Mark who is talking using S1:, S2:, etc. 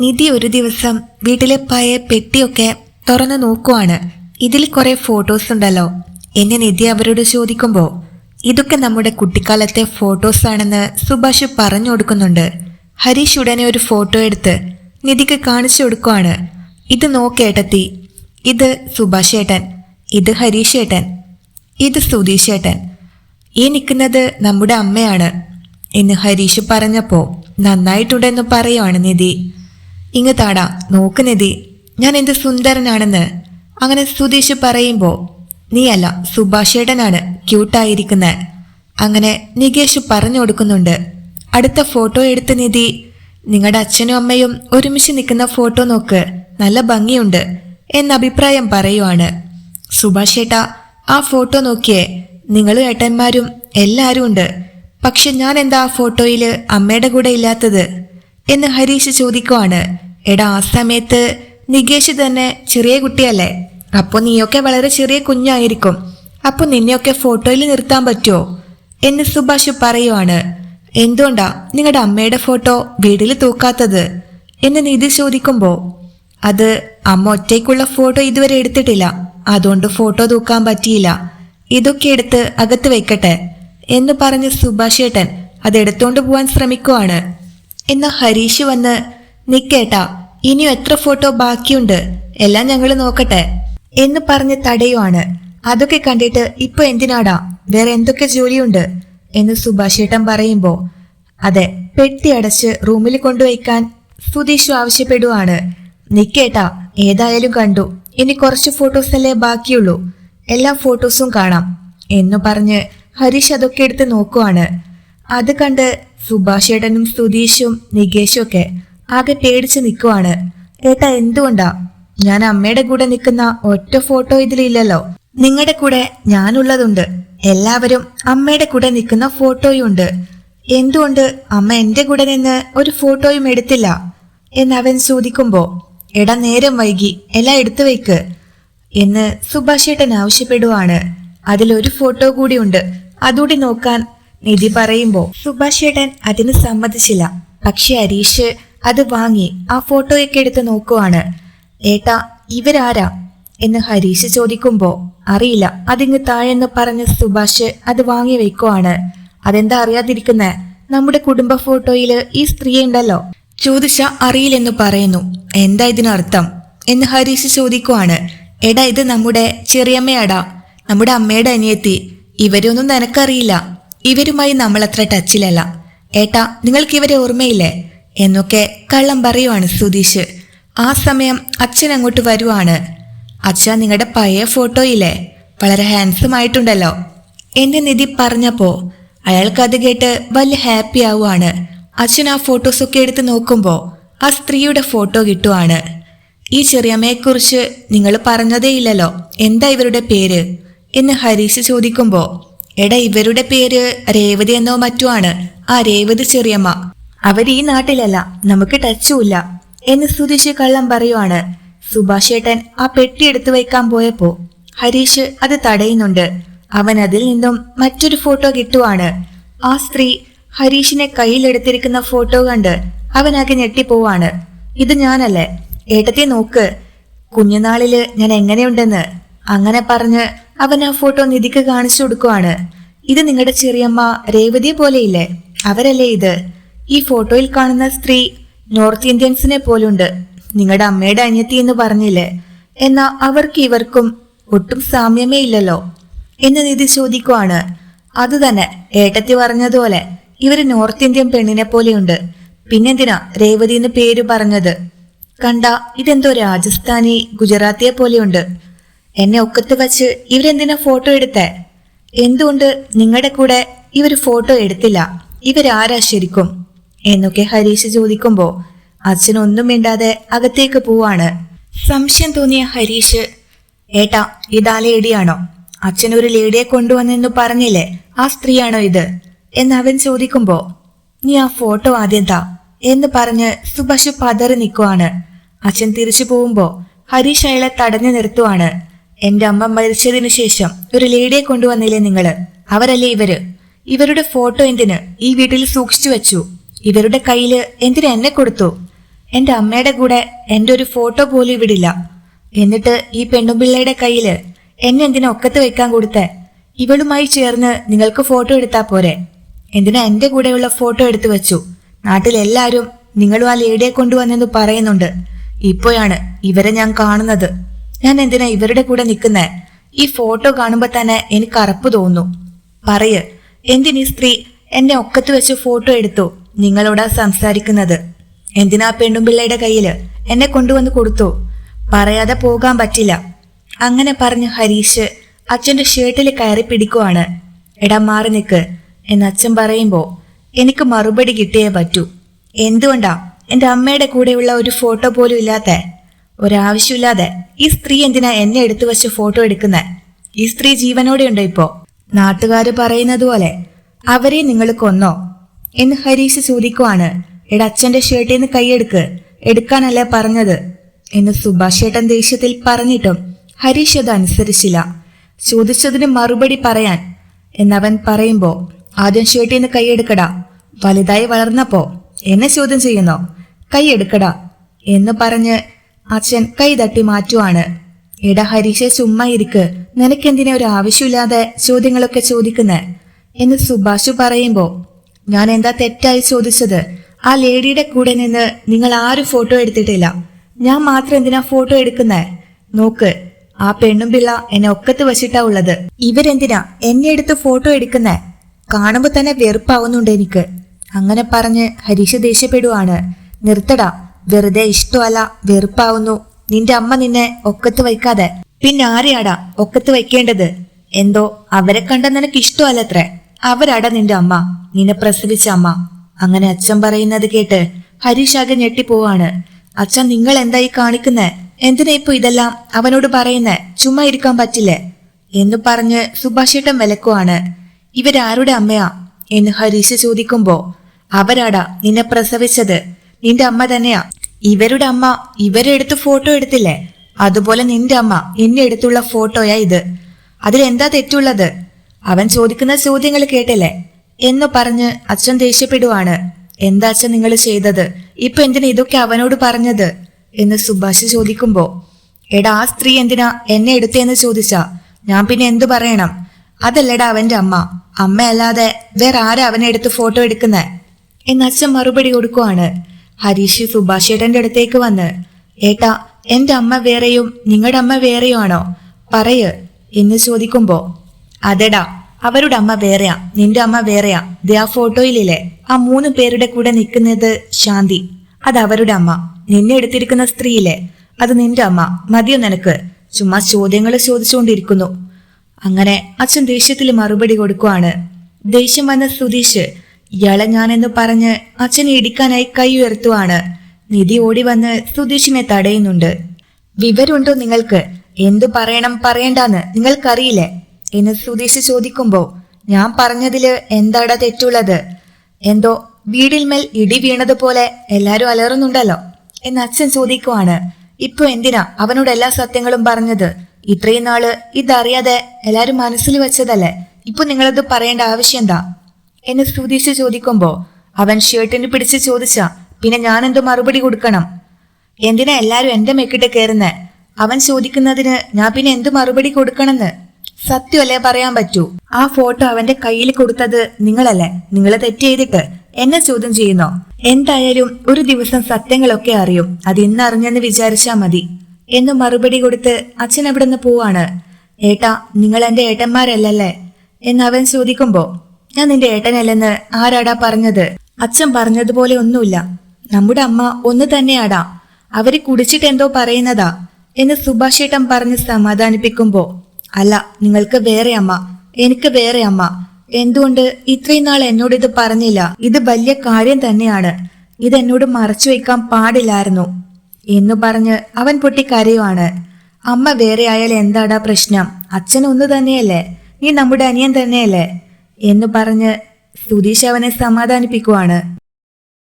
S1: നിധി ഒരു ദിവസം വീട്ടിലെ പഴയ പെട്ടിയൊക്കെ തുറന്നു നോക്കുവാണ്. ഇതിൽ കുറെ ഫോട്ടോസ് ഉണ്ടല്ലോ. എന്നെ നിധി അവരോട് ചോദിക്കുമ്പോൾ ഇതൊക്കെ നമ്മുടെ കുട്ടിക്കാലത്തെ ഫോട്ടോസ് ആണെന്ന് സുഭാഷ് പറഞ്ഞു കൊടുക്കുന്നുണ്ട്. ഹരീഷ് ഉടനെ ഒരു ഫോട്ടോ എടുത്ത് നിധിക്ക് കാണിച്ചു കൊടുക്കുവാണ്. ഇത് നോക്കേട്ടത്തി ഇത് സുഭാഷ് ഏട്ടൻ. ഇത് ഹരീഷ് ഏട്ടൻ. ഇത് സുധീഷ് ഏട്ടൻ. ഈ നിൽക്കുന്നത് നമ്മുടെ അമ്മയാണ്. എന്ന് ഹരീഷ് പറഞ്ഞപ്പോൾ നന്നായിട്ടുണ്ടെന്ന് പറയുവാണ് നിധി. ഇങ്ങ് താടാ നോക്ക് നിധി. ഞാൻ എന്ത് സുന്ദരനാണെന്ന്. അങ്ങനെ സുതീഷ് പറയുമ്പോ നീയല്ല സുഭാഷേട്ടനാണ് ക്യൂട്ടായിരിക്കുന്നത് അങ്ങനെ നികേഷ് പറഞ്ഞു കൊടുക്കുന്നുണ്ട്. അടുത്ത ഫോട്ടോ എടുത്ത് നിധി. നിങ്ങളുടെ അച്ഛനും അമ്മയും ഒരുമിച്ച് നിൽക്കുന്ന ഫോട്ടോ നോക്ക്. നല്ല ഭംഗിയുണ്ട് എന്ന അഭിപ്രായം പറയുവാണ്. സുഭാഷ് ഏട്ടാ ആ ഫോട്ടോ നോക്കിയേ. നിങ്ങളും ഏട്ടന്മാരും എല്ലാവരും ഉണ്ട്. പക്ഷെ ഞാൻ എന്താ ആ ഫോട്ടോയിൽ അമ്മയുടെ കൂടെ ഇല്ലാത്തത്? എന്ന് ഹരീഷ് ചോദിക്കുവാണ്. എടാ ആ സമയത്ത് നികേഷ് തന്നെ ചെറിയ കുട്ടിയല്ലേ? അപ്പോൾ നീയൊക്കെ വളരെ ചെറിയ കുഞ്ഞായിരിക്കും. അപ്പോൾ നിന്നെയൊക്കെ ഫോട്ടോയിൽ നിർത്താൻ പറ്റുമോ? എന്ന് സുഭാഷ് പറയുവാണ്. എന്തുകൊണ്ടാ നിങ്ങളുടെ അമ്മയുടെ ഫോട്ടോ വീട്ടിൽ തൂക്കാത്തത്? എന്ന് നിധി ചോദിക്കുമ്പോൾ അത് അമ്മ ഒറ്റയ്ക്കുള്ള ഫോട്ടോ ഇതുവരെ എടുത്തിട്ടില്ല. അതുകൊണ്ട് ഫോട്ടോ തൂക്കാൻ പറ്റിയില്ല. ഇതൊക്കെ എടുത്ത് അകത്ത് വെക്കട്ടെ എന്ന് പറഞ്ഞ് സുഭാഷേട്ടൻ അത് എടുത്തുകൊണ്ട് പോവാൻ ശ്രമിക്കുവാണ്. എന്നാൽ ഹരീഷ് വന്ന് നിക്കേട്ടാ ഇനിയും എത്ര ഫോട്ടോ ബാക്കിയുണ്ട്? എല്ലാം ഞങ്ങൾ നോക്കട്ടെ എന്ന് പറഞ്ഞ് തടയുവാണ്. അതൊക്കെ കണ്ടിട്ട് ഇപ്പൊ എന്തിനാടാ? വേറെ എന്തൊക്കെ ജോലിയുണ്ട്? എന്ന് സുഭാഷേട്ടൻ പറയുമ്പോൾ പറയുമ്പോ അതെ പെട്ടി അടച്ച് റൂമിൽ കൊണ്ടുവയ്ക്കാൻ സുധീഷു ആവശ്യപ്പെടുവാണ്. നിക്കേട്ടാ ഏതായാലും കണ്ടു. ഇനി കുറച്ച് ഫോട്ടോസ് അല്ലേ ബാക്കിയുള്ളൂ? എല്ലാ ഫോട്ടോസും കാണാം എന്ന് പറഞ്ഞ് ഹരീഷ് അതൊക്കെ എടുത്ത് നോക്കുവാണ്. അത് കണ്ട് സുഭാഷേട്ടനും സുധീഷും നികേഷും ഒക്കെ ആകെ പേടിച്ച് നിൽക്കുവാണ് ഏട്ടാ എന്തുകൊണ്ടാ? ഞാൻ അമ്മയുടെ കൂടെ നിൽക്കുന്ന ഒറ്റ ഫോട്ടോ ഇതിലില്ലല്ലോ. നിങ്ങളുടെ കൂടെ ഞാനുള്ളതുണ്ട്. എല്ലാവരും അമ്മയുടെ കൂടെ നിൽക്കുന്ന ഫോട്ടോയും ഉണ്ട് എന്തുകൊണ്ട് അമ്മ എന്റെ കൂടെ നിന്ന് ഒരു ഫോട്ടോയും എടുത്തില്ല? എന്ന് അവൻ ചോദിക്കുമ്പോ എടാ നേരം വൈകി. എല്ലാം എടുത്തു വയ്ക്ക് എന്ന് സുഭാഷേട്ടൻ ആവശ്യപ്പെടുവാണ്. അതിലൊരു ഫോട്ടോ കൂടിയുണ്ട് അതുകൂടി നോക്കാൻ നിധി പറയുമ്പോ സുഭാഷേട്ടൻ അതിന് സമ്മതിച്ചില്ല. പക്ഷെ ഹരീഷ് അത് വാങ്ങി ആ ഫോട്ടോയൊക്കെ എടുത്ത് നോക്കുവാണ്. ഏട്ടാ ഇവരാരാ? എന്ന് ഹരീഷ് ചോദിക്കുമ്പോ അറിയില്ല അതിങ്ങ് താഴെന്ന് പറഞ്ഞ സുഭാഷ് അത് വാങ്ങി വെക്കുവാണ്. അതെന്താ അറിയാതിരിക്കുന്നേ? നമ്മുടെ കുടുംബ ഫോട്ടോയിൽ ഈ സ്ത്രീ ഉണ്ടല്ലോ. ചോദിച്ച അറിയില്ലെന്ന് പറയുന്നു. എന്താ ഇതിനർത്ഥം? എന്ന് ഹരീഷ് ചോദിക്കുവാണ്. എടാ ഇത് നമ്മുടെ ചെറിയമ്മയാടാ. നമ്മുടെ അമ്മയുടെ അനിയത്തി. ഇവരൊന്നും നിനക്കറിയില്ല. ഇവരുമായി നമ്മൾ അത്ര ടച്ചിലല്ല. ഏട്ടാ നിങ്ങൾക്ക് ഇവരെ ഓർമ്മയില്ലേ? എന്നൊക്കെ കള്ളം പറയുവാണ് സുധീഷ്. ആ സമയം അച്ഛൻ അങ്ങോട്ട് വരുവാണ്. അച്ഛ നിങ്ങളുടെ പഴയ ഫോട്ടോയില്ലേ വളരെ ഹാൻസം ആയിട്ടുണ്ടല്ലോ. എന്റെ നിധി പറഞ്ഞപ്പോ അയാൾക്ക് അത് കേട്ട് വലിയ ഹാപ്പി ആവുകയാണ് അച്ഛൻ ആ ഫോട്ടോസൊക്കെ എടുത്ത് നോക്കുമ്പോൾ ആ സ്ത്രീയുടെ ഫോട്ടോ കിട്ടുവാണ്. ഈ ചെറിയമ്മയെക്കുറിച്ച് നിങ്ങൾ പറഞ്ഞതേ ഇല്ലല്ലോ. എന്താ ഇവരുടെ പേര്? എന്ന് ഹരീഷ് ചോദിക്കുമ്പോൾ എടാ ഇവരുടെ പേര് രേവതി എന്നോ മറ്റുമാണ് ആ രേവതി ചെറിയമ്മ. അവർ ഈ നാട്ടിലല്ല നമുക്ക് ടച്ചുമില്ല എന്ന് സുധീഷ് കള്ളം പറയുവാണ്. സുഭാഷേട്ടൻ ആ പെട്ടി എടുത്തു വയ്ക്കാൻ പോയപ്പോ ഹരീഷ് അത് തടയുന്നുണ്ട്. അവൻ അതിൽ നിന്നും മറ്റൊരു ഫോട്ടോ കിട്ടുവാണ്. ആ സ്ത്രീ ഹരീഷിനെ കയ്യിലെടുത്തിരിക്കുന്ന ഫോട്ടോ കണ്ട് അവനാകെ ഞെട്ടിപ്പോവാണ്. ഇത് ഞാനല്ലേ? ഏട്ടത്തെ നോക്ക്. കുഞ്ഞുനാളിൽ ഞാൻ എങ്ങനെയുണ്ടെന്ന്. അങ്ങനെ പറഞ്ഞ് അവൻ ആ ഫോട്ടോ നിധിക്ക് കാണിച്ചു കൊടുക്കുവാണ്. ഇത് നിങ്ങളുടെ ചെറിയമ്മ രേവതിയെ പോലെയില്ലേ? അവരല്ലേ ഇത്? ഈ ഫോട്ടോയിൽ കാണുന്ന സ്ത്രീ നോർത്ത് ഇന്ത്യൻസിനെ പോലുണ്ട്. നിങ്ങളുടെ അമ്മയുടെ അനിയത്തി എന്ന് പറഞ്ഞില്ലേ? എന്നാ അവർക്ക് ഇവർക്കും ഒട്ടും സാമ്യമേ ഇല്ലല്ലോ എന്ന് നിധി ചോദിക്കുവാണ്. അത് തന്നെ ഏട്ടത്തി പറഞ്ഞതുപോലെ. ഇവർ നോർത്ത് ഇന്ത്യൻ പെണ്ണിനെ പോലെയുണ്ട്. പിന്നെന്തിനാ രേവതി എന്ന് പേര് പറഞ്ഞത്? കണ്ട ഇതെന്തോ രാജസ്ഥാനി ഗുജറാത്തിയെ പോലെയുണ്ട്. എന്നെ ഒക്കത്ത് വച്ച് ഇവരെന്തിനാ ഫോട്ടോ എടുത്തേ? എന്തുകൊണ്ട് നിങ്ങളുടെ കൂടെ ഇവർ ഫോട്ടോ എടുത്തില്ല? ഇവരാരാ ശരിക്കും? എന്നൊക്കെ ഹരീഷ് ചോദിക്കുമ്പോ അച്ഛൻ ഒന്നും മിണ്ടാതെ അകത്തേക്ക് പോവാണ്. സംശയം തോന്നിയ ഹരീഷ് ഏട്ടാ ഇതാ ലേഡിയാണോ? അച്ഛൻ ഒരു ലേഡിയെ കൊണ്ടുവന്നെന്ന് പറഞ്ഞില്ലേ? ആ സ്ത്രീയാണോ ഇത്? എന്ന് അവൻ ചോദിക്കുമ്പോ നീ ആ ഫോട്ടോ ആദ്യം താ എന്ന് പറഞ്ഞ് സുഭാഷ് പതറി നിൽക്കുവാണ് അച്ഛൻ തിരിച്ചു പോകുമ്പോ ഹരീഷ് അയാളെ തടഞ്ഞു നിർത്തുവാണ്. എന്റെ അമ്മ മരിച്ചതിനു ശേഷം ഒരു ലേഡിയെ കൊണ്ടുവന്നില്ലേ നിങ്ങൾ? അവരല്ലേ ഇവർ? ഇവരുടെ ഫോട്ടോ എന്തിന്? ഈ വീട്ടിൽ സൂക്ഷിച്ചു വെച്ചു. ഇവരുടെ കയ്യിൽ എന്തിനു എന്നെ കൊടുത്തു? എന്റെ അമ്മയുടെ കൂടെ എന്റെ ഒരു ഫോട്ടോ പോലും ഇവിടില്ല. എന്നിട്ട് ഈ പെണ്ണുപിള്ളയുടെ കയ്യിൽ എന്നെ എന്തിനാ ഒക്കത്ത് വെക്കാൻ കൊടുത്തേ? ഇവളുമായി ചേർന്ന് നിങ്ങൾക്ക് ഫോട്ടോ എടുത്താ പോരെ? എന്തിനാ എന്റെ കൂടെയുള്ള ഫോട്ടോ എടുത്തു വെച്ചു? നാട്ടിലെല്ലാരും നിങ്ങളും ആ ലേഡിയെ കൊണ്ടുവന്നെന്ന് പറയുന്നുണ്ട്. ഇപ്പോഴാണ് ഇവരെ ഞാൻ കാണുന്നത്. ഞാൻ എന്തിനാ ഇവരുടെ കൂടെ നിൽക്കുന്നേ? ഈ ഫോട്ടോ കാണുമ്പോ തന്നെ എനിക്ക് അറപ്പ് തോന്നുന്നു പറയ് എന്തിനീ സ്ത്രീ എന്നെ ഒക്കത്ത് വെച്ച് ഫോട്ടോ എടുത്തു? നിങ്ങളോടാ സംസാരിക്കുന്നത്. എന്തിനാ പെണ്ണുമ്പിള്ളയുടെ കയ്യിൽ എന്നെ കൊണ്ടുവന്ന് കൊടുത്തു? പറയാതെ പോകാൻ പറ്റില്ല. അങ്ങനെ പറഞ്ഞ് ഹരീഷ് അച്ഛന്റെ ഷർട്ടിൽ കയറി പിടിക്കുവാണ്. എടാ മാറി നിക്ക്. എന്ന് അച്ഛൻ പറയുമ്പോ എനിക്ക് മറുപടി കിട്ടിയേ പറ്റൂ. എന്തുകൊണ്ടാ എന്റെ അമ്മയുടെ കൂടെയുള്ള ഒരു ഫോട്ടോ പോലും ഇല്ലാത്ത? ഒരാവശ്യമില്ലാതെ ഈ സ്ത്രീ എന്തിനാ എന്നെ എടുത്തു വെച്ച് ഫോട്ടോ എടുക്കുന്നെ? ഈ സ്ത്രീ ജീവനോടെ ഉണ്ടോ ഇപ്പോ? നാട്ടുകാര് പറയുന്നത് പോലെ അവരെ നിങ്ങൾ കൊന്നോ? എന്ന് ഹരീഷ് ചോദിക്കുവാണ്. എടാ അച്ഛന്റെ ഷർട്ടിൽ നിന്ന് കൈയെടുക്ക് എടുക്കാനല്ലേ പറഞ്ഞത്? എന്ന് സുഭാഷ് ഏട്ടൻ ദേഷ്യത്തിൽ പറഞ്ഞിട്ടും ഹരീഷ് അത് അനുസരിച്ചില്ല. ചോദിച്ചതിന് മറുപടി പറയാൻ. എന്നവൻ പറയുമ്പോ ആദ്യം ഷർട്ടിൽ നിന്ന് കൈയെടുക്കടാ വലുതായി വളർന്നപ്പോ എന്നെ ചോദ്യം ചെയ്യുന്നോ? കൈയെടുക്കടാ എന്ന് പറഞ്ഞ് അച്ഛൻ കൈ തട്ടി മാറ്റുവാണ്. എടാ ഹരീഷെ ചുമ്മാ ഇരിക്ക്. നിനക്കെന്തിനാ ഒരു ആവശ്യമില്ലാതെ ചോദ്യങ്ങളൊക്കെ ചോദിക്കുന്നേ? എന്ന് സുഭാഷു പറയുമ്പോ ഞാൻ എന്താ തെറ്റായി ചോദിച്ചത്? ആ ലേഡിയുടെ കൂടെ നിന്ന് നിങ്ങൾ ആരും ഫോട്ടോ എടുത്തിട്ടില്ല. ഞാൻ മാത്രം എന്തിനാ ഫോട്ടോ എടുക്കുന്നേ? നോക്ക് ആ പെണ്ണും പിള്ള എന്നെ ഒക്കത്ത് വച്ചിട്ടാ ഉള്ളത്. ഇവരെന്തിനാ എന്നെ എടുത്ത് ഫോട്ടോ എടുക്കുന്നേ? കാണുമ്പോ തന്നെ വെറുപ്പാവുന്നുണ്ട് എനിക്ക്. അങ്ങനെ പറഞ്ഞ് ഹരീഷ് ദേഷ്യപ്പെടുവാണ്. നിർത്തടാ വെറുതെ ഇഷ്ടമല്ല വെറുപ്പാവുന്നു. നിന്റെ അമ്മ നിന്നെ ഒക്കത്ത് വയ്ക്കാതെ. പിന്നെ ആരെയാടാ ഒക്കത്ത് വയ്ക്കേണ്ടത്? എന്തോ അവരെ കണ്ട നിനക്ക് ഇഷ്ടമല്ലത്രേ. അവരാടാ നിന്റെ അമ്മ. നിന്നെ പ്രസവിച്ച അമ്മ. അങ്ങനെ അച്ഛൻ പറയുന്നത് കേട്ട് ഹരീഷ് ആകെ ഞെട്ടിപ്പോവാണ്. അച്ഛൻ നിങ്ങൾ എന്തായി കാണിക്കുന്നേ? എന്തിനാ ഇപ്പൊ ഇതെല്ലാം അവനോട് പറയുന്നേ? ചുമ്മാ ഇരിക്കാൻ പറ്റില്ലേ? എന്ന് പറഞ്ഞ് സുഭാഷേട്ടൻ വിലക്കുവാണ്. ഇവരാരുടെ അമ്മയാ? എന്ന് ഹരീഷ് ചോദിക്കുമ്പോ അവരാടാ നിന്നെ പ്രസവിച്ചത്. നിന്റെ അമ്മ തന്നെയാ. ഇവരുടെ അമ്മ? ഇവരെടുത്ത് ഫോട്ടോ എടുത്തില്ലേ? അതുപോലെ നിന്റെ അമ്മ. എന്നെ എടുത്തുള്ള ഫോട്ടോയാ ഇത്. അതിലെന്താ തെറ്റുള്ളത്? അവൻ ചോദിക്കുന്ന ചോദ്യങ്ങൾ കേട്ടില്ലേ? എന്ന് പറഞ്ഞ് അച്ഛൻ ദേഷ്യപ്പെടുവാണ്. എന്താ അച്ഛൻ നിങ്ങൾ ചെയ്തത്? ഇപ്പൊ എന്തിനാ ഇതൊക്കെ അവനോട് പറഞ്ഞത്? എന്ന് സുഭാഷ് ചോദിക്കുമ്പോ എടാ ആ സ്ത്രീ എന്തിനാ എന്നെ എടുത്തേന്ന് ചോദിച്ചാ? ഞാൻ പിന്നെ എന്തു പറയണം? അതല്ലടാ അവന്റെ അമ്മ. അമ്മയല്ലാതെ വേറെ ആരാ അവനെ എടുത്ത് ഫോട്ടോ എടുക്കുന്നേ? എന്ന് അച്ഛൻ മറുപടി കൊടുക്കുവാണ്. ഹരീഷ് സുഭാഷേട്ടന്റെ അടുത്തേക്ക് വന്ന് ഏട്ടാ എന്റെ അമ്മ വേറെയും നിങ്ങളുടെ അമ്മ വേറെയും ആണോ പറയ്. എന്ന് ചോദിക്കുമ്പോ അതെടാ അവരുടെ അമ്മ വേറെയാ നിന്റെ അമ്മ വേറെയാ. ദേ ആ ഫോട്ടോയിലില്ലേ? ആ മൂന്ന് പേരുടെ കൂടെ നിൽക്കുന്നത് ശാന്തി. അത് അവരുടെ അമ്മ. നിന്നെ എടുത്തിരിക്കുന്ന സ്ത്രീയില്ലേ? അത് നിന്റെ അമ്മ. മതിയോ നിനക്ക്? ചുമ്മാ ചോദ്യങ്ങൾ ചോദിച്ചുകൊണ്ടിരിക്കുന്നു. അങ്ങനെ അച്ഛൻ ദേഷ്യത്തിൽ മറുപടി കൊടുക്കുവാണ്. ദേഷ്യം വന്ന സുധീഷ് ഇയാളെ ഞാനെന്ന് പറഞ്ഞ് അച്ഛനെ ഇടിക്കാനായി കൈ ഉയർത്തുവാണ്. നിധി ഓടി വന്ന് സുധീഷിനെ തടയുന്നുണ്ട്. വിവരമുണ്ടോ നിങ്ങൾക്ക്? എന്തു പറയണം പറയണ്ടാന്ന് നിങ്ങൾക്കറിയില്ലേ? എന്ന് സുധീഷ് ചോദിക്കുമ്പോ ഞാൻ പറഞ്ഞതിൽ എന്താടാ തെറ്റുള്ളത്? എന്തോ വീടിന്മേൽ ഇടി വീണതുപോലെ എല്ലാരും അലറുന്നുണ്ടല്ലോ? എന്ന് അച്ഛൻ ചോദിക്കുവാണ്. ഇപ്പൊ എന്തിനാ അവനോട് എല്ലാ സത്യങ്ങളും പറഞ്ഞത്? ഇത്രയും നാൾ ഇതറിയാതെ എല്ലാരും മനസ്സിൽ വെച്ചതല്ലേ? ഇപ്പൊ നിങ്ങളത് പറയേണ്ട ആവശ്യം എന്താ? എന്ന് സുധീഷ് ചോദിക്കുമ്പോ അവൻ ഷർട്ടിന് പിടിച്ച് ചോദിച്ച പിന്നെ ഞാൻ എന്തോ മറുപടി കൊടുക്കണം? എന്തിനാ എല്ലാരും എന്റെ മെക്കിട്ട് കയറുന്നേ അവൻ ചോദിക്കുന്നതിന് ഞാൻ പിന്നെ എന്ത് മറുപടി കൊടുക്കണമെന്ന് സത്യമല്ലേ പറയാൻ പറ്റൂ? ആ ഫോട്ടോ അവന്റെ കയ്യിൽ കൊടുത്തത് നിങ്ങളല്ലേ? നിങ്ങൾ തെറ്റ് ചെയ്തിട്ട് എന്നെ ചോദ്യം ചെയ്യുന്നോ? എന്തായാലും ഒരു ദിവസം സത്യങ്ങളൊക്കെ അറിയും. അത് ഇന്ന് അറിഞ്ഞെന്ന് വിചാരിച്ചാ മതി. എന്ന് മറുപടി കൊടുത്ത് അച്ഛൻ അവിടെ നിന്ന് പോവാണ്? ഏട്ടാ നിങ്ങൾ എന്റെ ഏട്ടന്മാരല്ലല്ലേ? എന്ന് അവൻ ചോദിക്കുമ്പോ ഞാൻ നിന്റെ ഏട്ടനല്ലെന്ന് ആരാടാ പറഞ്ഞത്? അച്ഛൻ പറഞ്ഞതുപോലെ ഒന്നുമില്ല. നമ്മുടെ അമ്മ ഒന്ന് തന്നെയാടാ. അവർ കുടിച്ചിട്ട് എന്തോ പറയുന്നതാ എന്ന് സുഭാഷേട്ടൻ പറഞ്ഞ് സമാധാനിപ്പിക്കുമ്പോ അല്ല നിങ്ങൾക്ക് വേറെ അമ്മ. എനിക്ക് വേറെ അമ്മ. എന്തുകൊണ്ട് ഇത്രയും നാൾ എന്നോട് ഇത് പറഞ്ഞില്ല? ഇത് വലിയ കാര്യം തന്നെയാണ്. ഇത് എന്നോട് മറച്ചു വെക്കാൻ പാടില്ലായിരുന്നു. എന്നു പറഞ്ഞ് അവൻ പൊട്ടി കരയുവാണ്. അമ്മ വേറെ ആയാൽ എന്താടാ പ്രശ്നം? അച്ഛൻ ഒന്ന് തന്നെയല്ലേ? നീ നമ്മുടെ അനിയൻ തന്നെയല്ലേ? എന്ന് പറഞ്ഞ് സുധീഷ് അവനെ സമാധാനിപ്പിക്കുവാണ്.